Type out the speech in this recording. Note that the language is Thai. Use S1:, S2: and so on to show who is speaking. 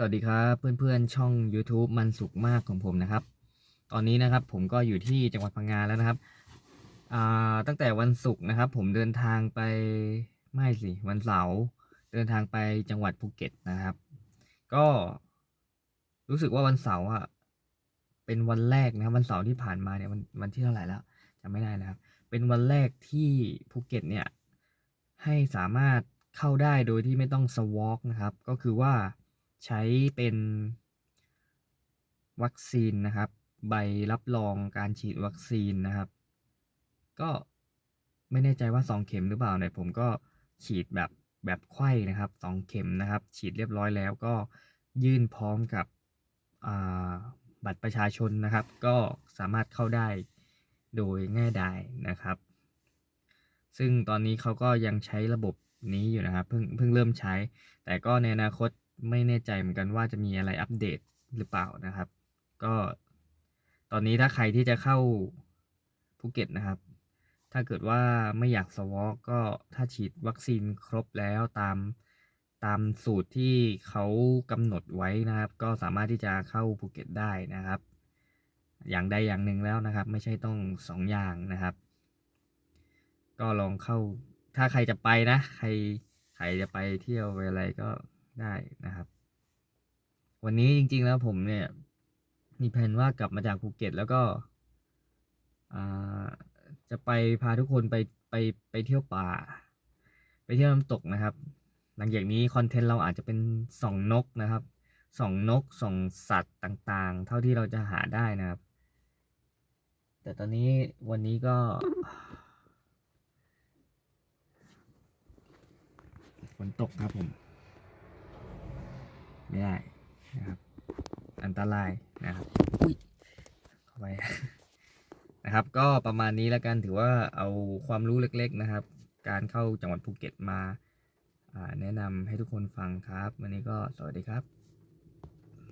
S1: สวัสดีครับเพื่อนๆช่อง YouTube มันสุขมากของผมนะครับ ตอนนี้นะครับผมก็อยู่ที่จังหวัดพังงาแล้วนะครับตั้งแต่วันศุกร์นะครับ ผมเดินทางไปไม่สิวันเสาร์เดินทางไปจังหวัดภูเก็ตนะครับ ก็รู้สึกว่าวันเสาร์อะเป็นวันแรกนะครับ วันเสาร์ที่ผ่านมาเนี่ยวันวันที่เท่าไหร่แล้วจำไม่ได้นะครับ เป็นวันแรกที่ภูเก็ตเนี่ยให้สามารถเข้าได้โดยที่ไม่ต้องสวอกนะครับ ก็คือว่า ใช้เป็นวัคซีนนะครับ ใบรับรองการฉีดวัคซีนนะครับ ก็ไม่แน่ใจว่า 2 เข็มหรือเปล่าเนี่ยผมก็ฉีดแบบแบบไข้นะครับ 2 เข็มนะครับ ฉีดเรียบร้อยแล้วก็ยื่นพร้อมกับบัตรประชาชนนะครับ ก็สามารถเข้าได้โดยง่ายดายนะครับ ซึ่งตอนนี้เขาก็ยังใช้ระบบนี้อยู่นะครับเพิ่งเพิ่งเริ่มใช้ แต่ก็ในอนาคต ไม่แน่ใจเหมือนกันว่าจะมีอะไรอัปเดตหรือเปล่านะครับ ก็ตอนนี้ถ้าใครที่จะเข้าภูเก็ตนะครับ ถ้าเกิดว่าไม่อยากสวอกก็ถ้าฉีดวัคซีนครบแล้วตามตามสูตรที่เขากำหนดไว้นะครับ ก็สามารถที่จะเข้าภูเก็ตได้นะครับ อย่างใดอย่างหนึ่งแล้วนะครับ ไม่ใช่ต้องสองอย่างนะครับ ก็ลองเข้าถ้าใครจะไปนะ ใครใครจะไปเที่ยวไปอะไรก็ ได้นะครับ วันนี้จริง ๆ แล้วผมเนี่ย มีแผนว่ากลับมาจากภูเก็ต แล้วก็จะไปพาทุกคนไปไปไปเที่ยวป่า ไปเที่ยวน้ำตกนะครับ หลังจากนี้คอนเทนต์เราอาจจะเป็นส่องนกนะครับส่องนกส่องสัตว์ต่างๆ เท่าที่เราจะหาได้นะครับ แต่ตอนนี้วันนี้ก็ ฝนตกครับผม ไม่ได้นะครับ อันตรายนะครับอุ้ยเข้าไปนะครับ ก็ประมาณนี้แล้วกันถือว่าเอาความรู้เล็กๆนะครับ การเข้าจังหวัดภูเก็ตมาอ่าแนะนำให้ทุกคนฟังครับ วันนี้ก็สวัสดีครับ